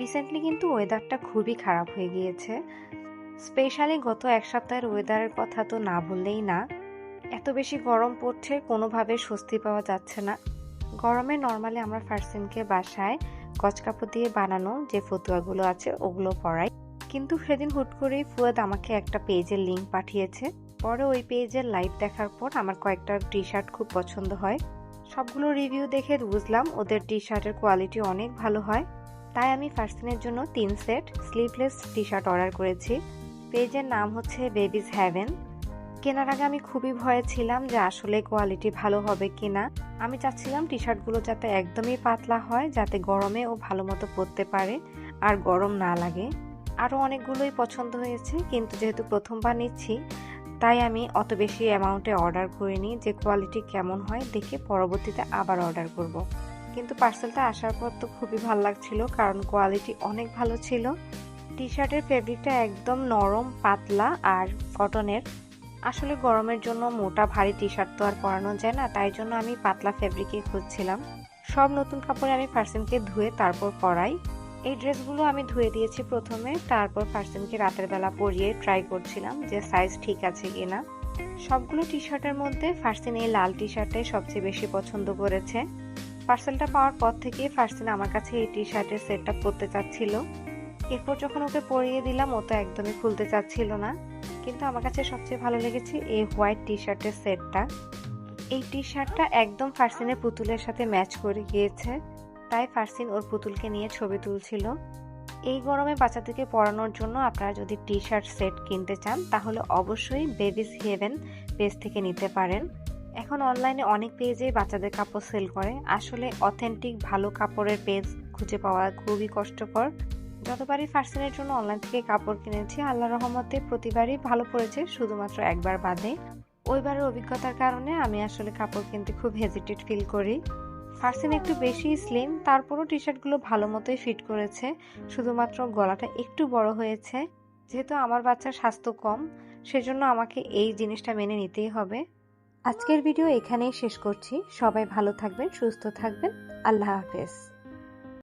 Recently কিন্তু ওয়েদারটা খুবই খারাপ হয়ে গিয়েছে। স্পেশালি গত এক সপ্তাহের ওয়েদারের কথা তো না বললেই না। এত বেশি গরম পড়ছে, কোনোভাবে স্বস্তি পাওয়া যাচ্ছে না। গরমে নর্মালি আমরা ফার্সিনকে বাসায় গজকাপড় দিয়ে বানানো যে ফতুয়াগুলো আছে, ওগুলো পরাই। কিন্তু সেদিন হুট করেই ফুয়াদ আমাকে একটা পেজের লিঙ্ক পাঠিয়েছে। পরে ওই পেজের লাইভ দেখার পর আমার কয়েকটা টি শার্ট খুব পছন্দ হয়। সবগুলো রিভিউ দেখে বুঝলাম ওদের টি শার্টের কোয়ালিটি অনেক ভালো হয়। তাই আমি ফার্সিনের জন্য তিন set sleeveless T shirt order করেছি। পেজের নাম হচ্ছে বেবিজ হ্যাভেন কেনার আগে আমি খুবই ভয়ে ছিলাম যে আসলে কোয়ালিটি ভালো হবে কিনা। আমি চাচ্ছিলাম টি শার্টগুলো যাতে একদমই পাতলা হয়, যাতে গরমে ও ভালো মতো পরতে পারে আর গরম না লাগে। আরও অনেকগুলোই পছন্দ হয়েছে, কিন্তু যেহেতু প্রথমবার নিচ্ছি, তাই আমি অত বেশি অ্যামাউন্টে অর্ডার করিনি যে কোয়ালিটি কেমন হয়, দেখে পরবর্তীতে আবার অর্ডার করব। কিন্তু পার্সেলটা আসার পর তো খুবই ভালো লাগছিল, কারণ কোয়ালিটি অনেক ভালো ছিল। টি শার্টের ফেব্রিকটা একদম নরম, পাতলা আর কটনের আসলে গরমের জন্য মোটা, ভারী টি শার্ট তো আর পরানো যায় না, তাই জন্য আমি পাতলা ফেব্রিকই খুঁজছিলাম। সব নতুন কাপড়ে আমি ফার্সিনকে ধুয়ে তারপর পরাই। এই ড্রেসগুলো আমি ধুয়ে দিয়েছি প্রথমে, তারপর ফার্সিনকে রাতের বেলা পরিয়ে ট্রাই করছিলাম যে সাইজ ঠিক আছে কিনা। সবগুলো টি শার্টের মধ্যে ফার্সিন এই লাল টি শার্টটাই সবচেয়ে বেশি পছন্দ করেছে। পার্সেলটা পাওয়ার পর থেকে ফার্সিন আমার কাছে এই টি শার্টের সেটটা পরতে চাচ্ছিল। এরপর যখন ওকে পরিয়ে দিলাম, ও তো একদমই খুলতে চাচ্ছিল না। কিন্তু আমার কাছে সবচেয়ে ভালো লেগেছে এই হোয়াইট টি শার্টের সেটটা। এই টি শার্টটা একদম ফার্সিনের পুতুলের সাথে ম্যাচ করে গিয়েছে। তাই ফার্সিন ওর পুতুলকে নিয়ে ছবি তুলছিল। এই গরমে বাচ্চাদেরকে পরানোর জন্য আপনারা যদি টি শার্ট সেট কিনতে চান, তাহলে অবশ্যই বেবিস হেভেন পেজ থেকে নিতে পারেন। এখন অনলাইনে অনেক পেজে বাচ্চাদের কাপড় সেল করে। আসলে অথেন্টিক ভালো কাপড়ের পেজ খুঁজে পাওয়া খুবই কষ্টকর। যতবারই ফার্সিনের জন্য অনলাইন থেকে কাপড় কিনেছি, আল্লাহ রহমতে প্রতিবারই ভালো পড়েছে, শুধুমাত্র একবার বাদে। ওইবারের অভিজ্ঞতার কারণে আমি আসলে কাপড় কিনতে খুব হেজিটেট ফিল করি। ফার্সিন একটু বেশি স্লিম তারপরও টি শার্টগুলো ভালো মতোই ফিট করেছে। শুধুমাত্র গলাটা একটু বড় হয়েছে। যেহেতু আমার বাচ্চার স্বাস্থ্য কম, সেজন্য আমাকে এই জিনিসটা মেনে নিতেই হবে। আজকের ভিডিও এখানেই শেষ করছি। সবাই ভালো থাকবেন সুস্থ থাকবেন। আল্লাহ হাফেজ।